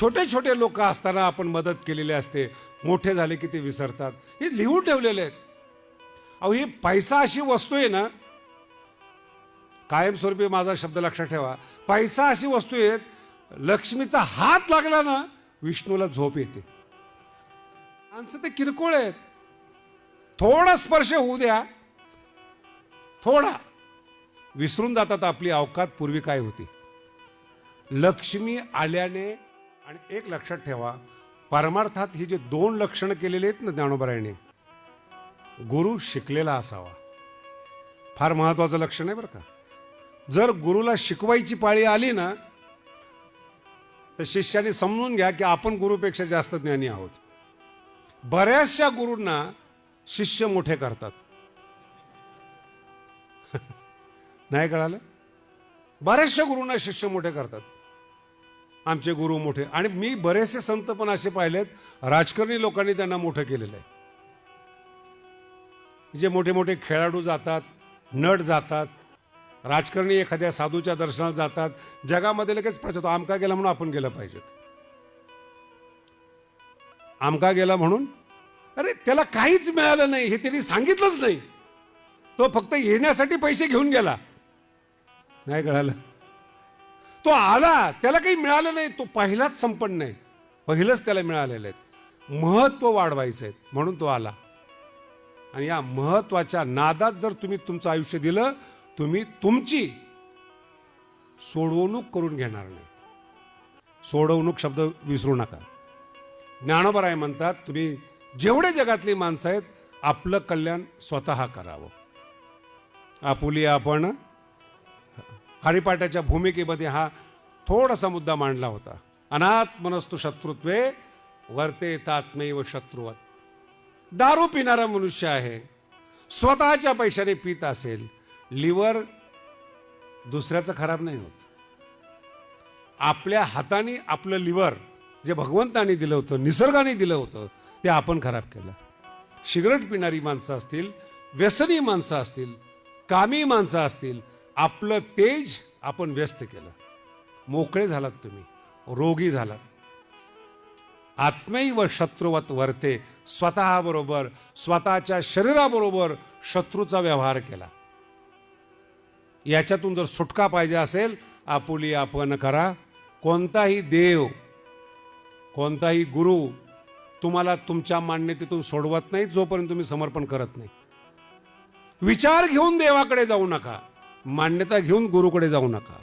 छोटे छोटे लोक असताना आपण मदत केलेली असते. मोठे झाले की ते विसरतात. हे लिहून ठेवलेले आहेत. अहो ही पैसा अशी वस्तू आहे ना कायमस्वरूपी माझा शब्द लक्षात ठेवा. पैसा अशी वस्तू आहे लक्ष्मीचा हात लागला ना विष्णूला झोप येते. माणसं ते किरकोळ आहेत. थोडा स्पर्श होऊ द्या. थोडा. विसरून जातात आपली अवकात पूर्वी काय होती. लक्ष्मी आल्याने आणि एक लक्षात ठेवा परमार्थात ही जे दोन लक्षणं केलेली आहेत ना ज्ञानोबरायने गुरु शिकलेला असावा. फार महत्वाचं लक्षण आहे बरं का. जर गुरुला शिकवायची पाळी आली ना तर शिष्याने समजून घ्या की आपण गुरुपेक्षा जास्त ज्ञानी आहोत. बऱ्याचशा गुरूंना शिष्य मोठे करतात. नाही कळालं? बऱ्याचशा गुरूंना शिष्य मोठे करतात. आमचे गुरु मोठे. आणि मी बरेचसे संत पण असे पाहिलेत राजकारणी लोकांनी त्यांना मोठं केलेलं आहे. जे मोठे मोठे खेळाडू जातात नट जातात राजकारणी एखाद्या साधूच्या दर्शनात जातात जगामध्ये लगेच प्रचार आमका गेला म्हणून आपण गेलं पाहिजे आमका गेला म्हणून अरे त्याला काहीच मिळालं नाही हे त्यांनी सांगितलंच नाही. तो फक्त येण्यासाठी पैसे घेऊन गेला. नाही कळालं. तो आला त्याला काही मिळालं नाही. तो पहिलाच संपन्न आहे. पहिलंच त्याला मिळालेलं आहे. महत्त्व वाढवायचं आहे. म्हणून तो आला. आणि या महत्त्वाच्या नादात जर तुम्ही तुमचं आयुष्य दिलं तुम्ही तुमची सोडवणूक करून घेणार नाही सोडवणूक शब्द विसरू नका. ज्ञानोबराय म्हणतात तुम्ही जेवढे जगातली माणसं आहेत आपलं कल्याण स्वतः करावं. आपुली आपण हरिपाठाच्या भूमिकेमध्ये हा थोडासा मुद्दा मांडला होता. अनाथ मनस्तु शत्रुत्वे वर्ते तात्मैव शत्रुवत. दारू पिणारा मनुष्य आहे. स्वतःच्या पैशाने पित असेल लिव्हर दुसऱ्याचं खराब नाही होत. आपल्या हाताने आपलं लिव्हर जे भगवंताने दिलं होतं निसर्गाने दिलं होतं ते आपण खराब केलं. सिगरेट पिणारी माणसं असतील व्यसनी माणसं असतील कामी माणसं असतील आपलं तेज आपण व्यस्त केलं. मोकळे झालात तुम्ही रोगी झालात. आत्मैव शत्रुवत वर्ते स्वतःबरोबर स्वतःच्या शरीराबरोबर शत्रूचा व्यवहार केला. याच्यातून जर सुटका पाहिजे असेल आपुली आपण करा. कोणताही देव कोणताही गुरु तुम्हाला तुमच्या मान्यतेतून सोडवत नाही जोपर्यंत तुम्ही समर्पण करत नाही. विचार घेऊन देवाकडे जाऊ नका. मान्यता घेऊन गुरुकडे जाऊ नका.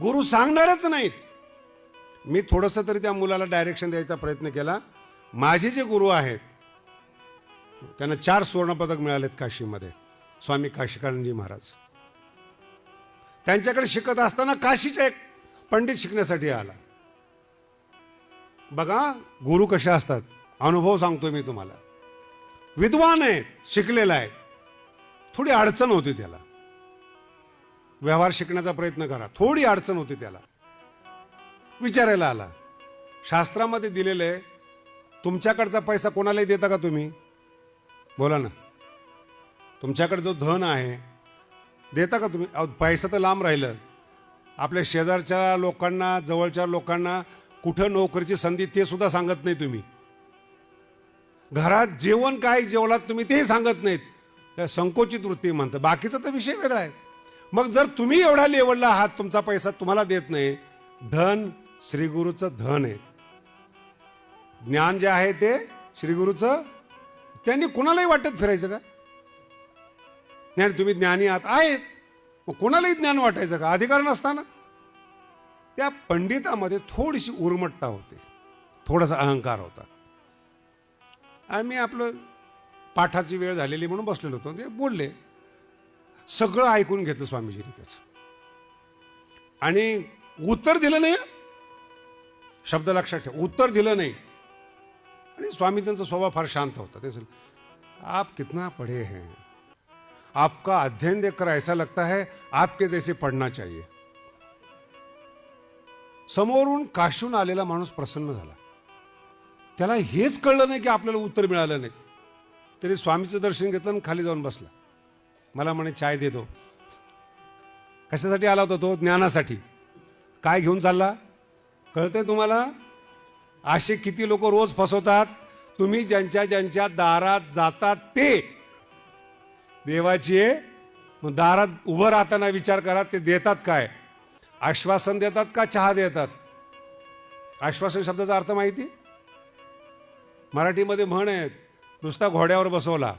गुरु सांगणारच नाहीत. मी थोडंसं तरी त्या मुलाला डायरेक्शन द्यायचा प्रयत्न केला. माझे जे गुरु आहेत त्यांना चार सुवर्णपदक मिळालेत काशीमध्ये. स्वामी काशिकानंदजी महाराज. त्यांच्याकडे शिकत असताना काशीचा एक पंडित शिकण्यासाठी आला. बघा गुरु कशा असतात? अनुभव सांगतो मी तुम्हाला. विद्वान आहे शिकलेला आहे. थोडी अडचण होती त्याला. व्यवहार शिकण्याचा प्रयत्न करा. थोडी अडचण होती त्याला. विचारायला आला. शास्त्रामध्ये दिलेलं आहे तुमच्याकडचा पैसा कोणालाही देता का तुम्ही? बोला ना. तुमच्याकडे जो धन आहे देता का तुम्ही? अहो, पैसा तर लांब राहिलं. आपल्या शेजारच्या लोकांना जवळच्या लोकांना कुठं नोकरीची संधी ते सुद्धा सांगत नाही तुम्ही. घरात जेवण काय जेवलात तुम्ही तेही सांगत नाहीत. संकोचित वृत्ती म्हणतं बाकीचा तर विषय वेगळा आहे. मग जर तुम्ही एवढ्या लेवलला आहात तुमचा पैसा तुम्हाला देत नाही धन श्रीगुरूचं धन आहे. ज्ञान जे आहे ते श्रीगुरूचं त्यांनी कुणालाही वाटत फिरायचं का? नाही तुम्ही ज्ञानी आहात आहेत. मग कोणालाही ज्ञान वाटायचं का? अधिकार नसताना. त्या पंडितामध्ये थोडीशी उर्मटता होते. थोडासा अहंकार होता. आणि मी आपलं पाठाची वेळ झालेली म्हणून बसलेलो होतो. ते बोलले सगळं ऐकून घेतलं स्वामीजीने त्याचं. आणि उत्तर दिलं नाही शब्द लक्षात ठेव उत्तर दिलं नाही. आणि स्वामीजींचा स्वभाव फार शांत होता. ते आप कितना पढ़े हैं? आपका अध्ययन देखकर ऐसा लगता है आपके जैसे पढ़ना चाहिए. समोरून काशून आलेला माणूस प्रसन्न झाला. त्याला हेच कळलं नाही की आपल्याला उत्तर मिळालं नाही. तरी स्वामीचं दर्शन घेतलं आणि खाली जाऊन बसला. मला म्हणे चाय देतो कशासाठी आला होता तो? ज्ञानासाठी. काय घेऊन चालला? कळतंय तुम्हाला? असे किती लोक रोज फसवतात. तुम्ही ज्यांच्या ज्यांच्या दारात जातात ते. देवाची आहे. मग दारात उभं राहताना विचार करा ते देतात काय? आश्वासन देतात का चहा देतात? आश्वासन शब्दाचा अर्थ माहिती? मराठीमध्ये म्हण आहेत नुसता घोड्यावर बसवला.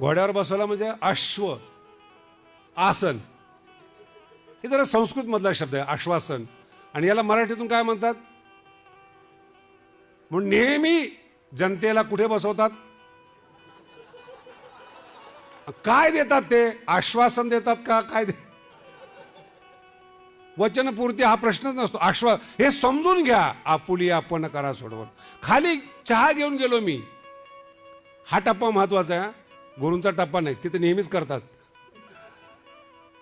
घोड्यावर बसवला म्हणजे अश्व आसन. हे जरा संस्कृत मधला शब्द आहे आश्वासन. आणि याला मराठीतून काय म्हणतात? म्हणून नेहमी जनतेला कुठे बसवतात? काय देतात ते? आश्वासन देतात का? काय दे? वचनपूर्ती हा प्रश्नच नसतो. आश्वास हे समजून घ्या. आपुली आपण करा सोडवून खाली चहा घेऊन गेलो मी. हा टप्पा महत्त्वाचा आहे गुरूंचा टप्पा नाही तिथे नेहमीच करतात.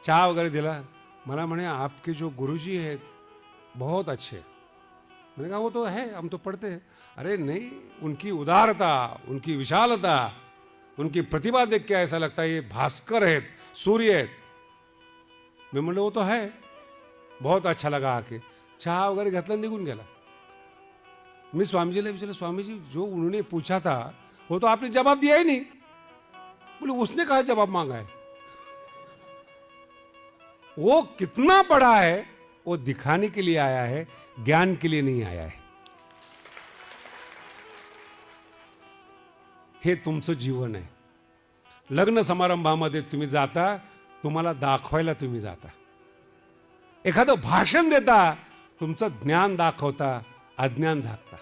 चहा वगैरे दिला मला म्हणे आपके जो गुरुजी आहेत बहुत अच्छे मैंने कहा वो तो है हम तो पढ़ते हैं. अरे नहीं उनकी उदारता उनकी विशालता उनकी प्रतिभा देख के ऐसा लगता है ये भास्कर आहेत सूर्य आहेत मी म्हणलं वो तो है बहुत अच्छा लगा आके. चहा वगैरे घेतला निघून गेला. मी स्वामीजीला विचारलं स्वामीजी जो उन्होंने पूछा था वो तो आपने जवाब दिया ही नहीं. बोले उसने कहा जवाब मांगा है। वो कितना बड़ा है वो दिखाने के लिए आया है ज्ञान के लिए नहीं आया है। हे तुमचं जीवन आहे लग्न समारंभामध्ये तुम्ही जाता तुम्हाला दाखवायला तुम्ही जाता। एखादं भाषण देता तुमचं ज्ञान दाखवता अज्ञान झाकता।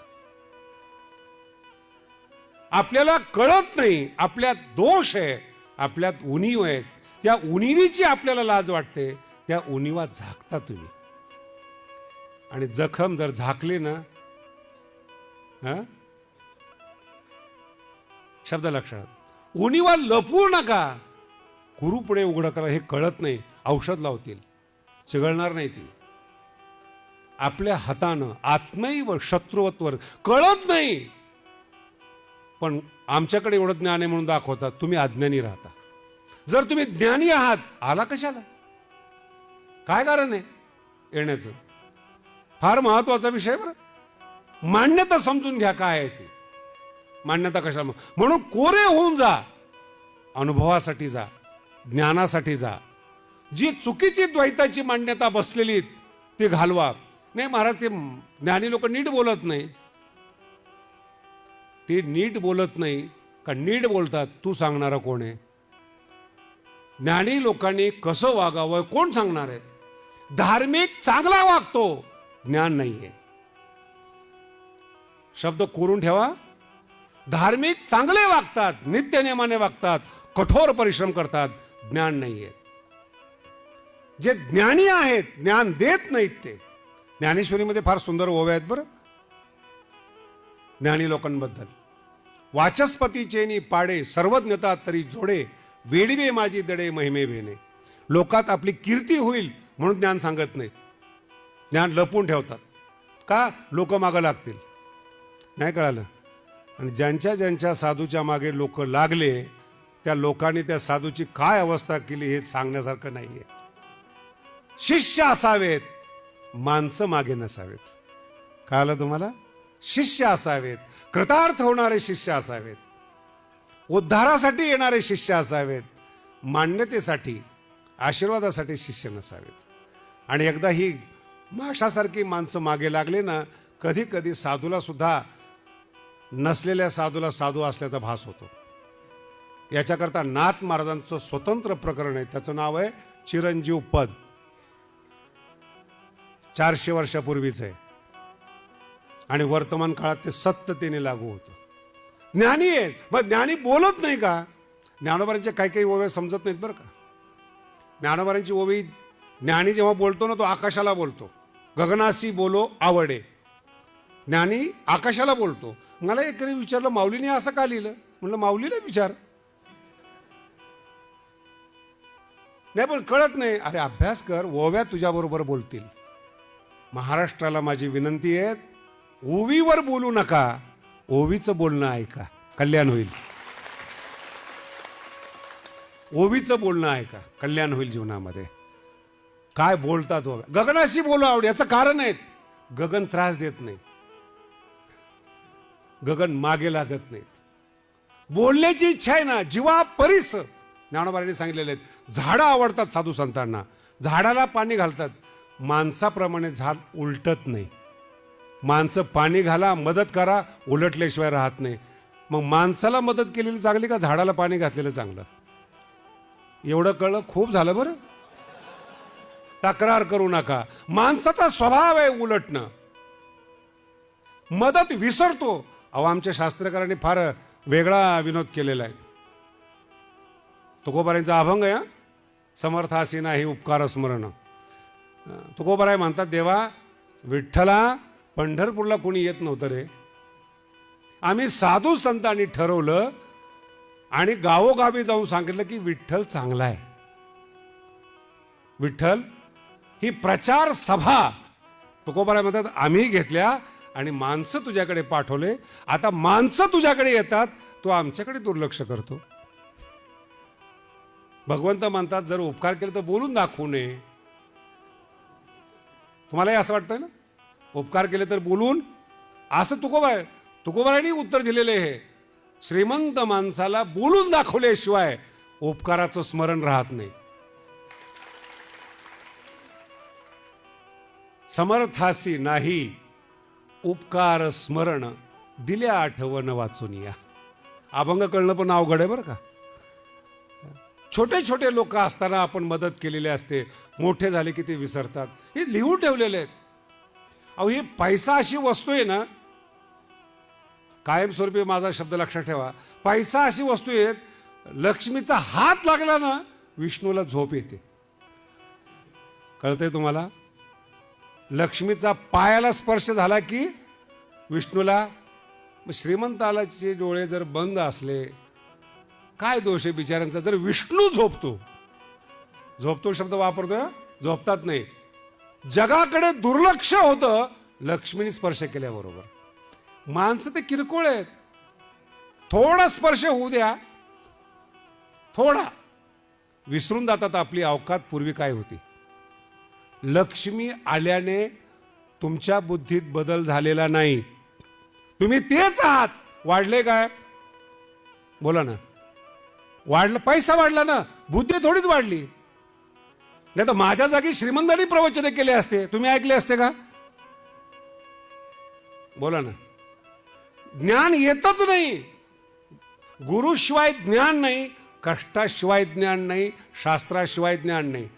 आपल्याला कळत नाही आपल्यात दोष आहे आपल्यात उणीव आहेत त्या उणीवीची आपल्याला लाज वाटते त्या उणीवा झाकता तुम्ही. आणि जखम जर झाकले ना हा? शब्द लक्षात. उणीवा लपवू नका. कुरुपणे पुढे उघडं करा हे कळत नाही. औषध लावतील. चिघळणार नाही ती. आपल्या हातानं आत्मैव शत्रुवत्वर कळत नाही. पण आमच्याकडे एवढं ज्ञान आहे म्हणून दाखवतात तुम्ही अज्ञानी राहता. जर तुम्ही ज्ञानी आहात आला कशाला? काय कारण आहे येण्याचं? फार महत्त्वाचा विषय बरं. मान्यता समजून घ्या काय आहे ती. मान्यता कशाला म्हणून कोरे होऊन जा. अनुभवासाठी जा. ज्ञानासाठी जा. जी चुकीची द्वैताची मान्यता बसलेली ती घालवा. नाही महाराज ते ज्ञानी लोक नीट बोलत नाही. ते नीट बोलत नाही का नीट बोलतात तू सांगणारा कोण आहे? ज्ञानी लोकांनी कसं वागावं कोण सांगणार आहे? धार्मिक चांगला वागतो ज्ञान नाहीये. शब्द कोरून ठेवा. धार्मिक चांगले वागतात नित्य नियमाने वागतात कठोर परिश्रम करतात ज्ञान नाहीये. जे ज्ञानी आहेत ज्ञान देत नाहीत ते. ज्ञानेश्वरीमध्ये फार सुंदर ओव्या आहेत बरं. ज्ञानी लोकांबद्दल. वाचस्पतीचेनी पाडे सर्वज्ञता तरी जोडे वेडवे माझी दडे महिमे भेने. लोकात आपली कीर्ती होईल म्हणून ज्ञान सांगत नाही. ज्ञान लपवून ठेवतात. का? लोक मागं लागतील. नाही कळालं? आणि ज्यांच्या ज्यांच्या साधूच्या मागे लोक लागले त्या लोकांनी त्या साधूची काय अवस्था केली हे सांगण्यासारखं नाही आहे शिष्य असावेत माणसं मागे नसावेत. कळालं तुम्हाला? शिष्य असावेत. कृतार्थ होणारे शिष्य असावेत. उद्धारासाठी येणारे शिष्य असावेत. मान्यतेसाठी आशीर्वादासाठी शिष्य नसावेत. आणि एकदा ही माशासारखी माणसं मागे लागले ना कधी कधी साधूला सुद्धा नसलेल्या साधूला साधू असल्याचा भास होतो. याच्याकरता नाथ महाराजांचं स्वतंत्र प्रकरण आहे. त्याचं नाव आहे चिरंजीव पद. चारशे वर्षापूर्वीच आहे. आणि वर्तमान काळात ते सत्यतेने लागू होतं. ज्ञानी आहेत मग ज्ञानी बोलत नाही का? ज्ञानोबारांच्या काही काही ओव्या समजत नाहीत बरं का? ज्ञानोबारांची ओवी ज्ञानी जेव्हा बोलतो ना तो आकाशाला बोलतो. गगनासी बोलो आवडे. ज्ञानी आकाशाला बोलतो. मला एक विचारलं माऊलीने असं का लिहिलं? म्हणलं माऊलीला विचार. नाही पण कळत नाही. अरे अभ्यास कर ओव्या तुझ्याबरोबर बोलतील. महाराष्ट्राला माझी विनंती आहे ओवीवर बोलू नका ओवीचं बोलणं ऐका कल्याण होईल. ओवीचं बोलणं ऐका कल्याण होईल जीवनामध्ये. काय बोलतात हो गगनाशी बोलू आवड याचं कारण आहे गगन त्रास देत नाही. गगन मागे लागत नाहीत. बोलण्याची इच्छा आहे ना जीवा परिस. ज्ञानोबारांनी सांगितलेले आहेत झाडं आवडतात साधू संतांना. झाडाला पाणी घालतात. माणसाप्रमाणे झाड उलटत नाही. माणसं पाणी घाला मदत करा उलटल्याशिवाय राहत नाही. मग माणसाला मदत केलेली चांगली का झाडाला पाणी घातलेलं चांगलं? एवढं कळलं खूप झालं बरं. तक्रार करू नका. माणसाचा स्वभाव आहे उलटणं. मदत विसरतो. अहो आमच्या शास्त्रकारांनी फार वेगळा विनोद केलेला आहे. तुकोबारांचा अभंग आहे समर्थ समर्थासी नाही उपकार स्मरण. तुकोबाराय म्हणतात देवा विठ्ठला पंढरपूरला कोणी येत नव्हतं रे. आम्ही साधू संतांनी ठरवलं आणि गावोगावी जाऊन सांगितलं की विठ्ठल चांगला आहे. विठ्ठल ही प्रचार सभा तुकोबाराय म्हणतात आम्ही घेतल्या आणि माणसं तुझ्याकडे पाठवले. आता माणसं तुझ्याकडे येतात तो आमच्याकडे दुर्लक्ष करतो. भगवंत म्हणतात जर उपकार केले तर बोलून दाखवू नये. तुम्हालाही असं वाटतं ना? उपकार केले तर बोलून. असं तुकोबा तुकोबारांनी उत्तर दिलेले आहे. श्रीमंत माणसाला बोलून दाखवल्याशिवाय उपकाराचं स्मरण राहत नाही. समर्थासी नाही उपकार स्मरण दिल्या आठवण वाचून या. अभंग कळणं पण अवघड आहे बरं का. छोटे छोटे लोक असताना आपण मदत केलेली असते मोठे झाले की ते विसरतात. हे लिहून ठेवलेले आहेत. अहो ही पैसा अशी वस्तू आहे ना कायमस्वरूपी माझा शब्द लक्षात ठेवा. पैसा अशी वस्तू आहे लक्ष्मीचा हात लागला ना विष्णूला झोप येते. कळतंय तुम्हाला? लक्ष्मीचा पायाला स्पर्श झाला की विष्णूला श्रीमंतालाचे डोळे जर बंद असले काय दोष आहे बिचाऱ्यांचा? जर विष्णू झोपतो. झोपतो शब्द वापरतोय झोपतात नाही. जगाकडे दुर्लक्ष होतं लक्ष्मीने स्पर्श केल्याबरोबर. माणसं ते किरकोळ आहेत. थोडा स्पर्श होऊ द्या. थोडा. विसरून जातात आपली अवकात पूर्वी काय होती. लक्ष्मी आल्याने तुमच्या बुद्धीत बदल झालेला नाही. तुम्ही तेच आहात. वाढले काय? बोला ना. वाढलं पैसा वाढला ना. बुद्धी थोडीच वाढली. नाही तर माझ्या जागी श्रीमंतांनी प्रवचने केले असते. तुम्ही ऐकले असते का? बोला ना. ज्ञान येतच नाही. गुरुशिवाय ज्ञान नाही कष्टाशिवाय ज्ञान नाही शास्त्राशिवाय ज्ञान नाही.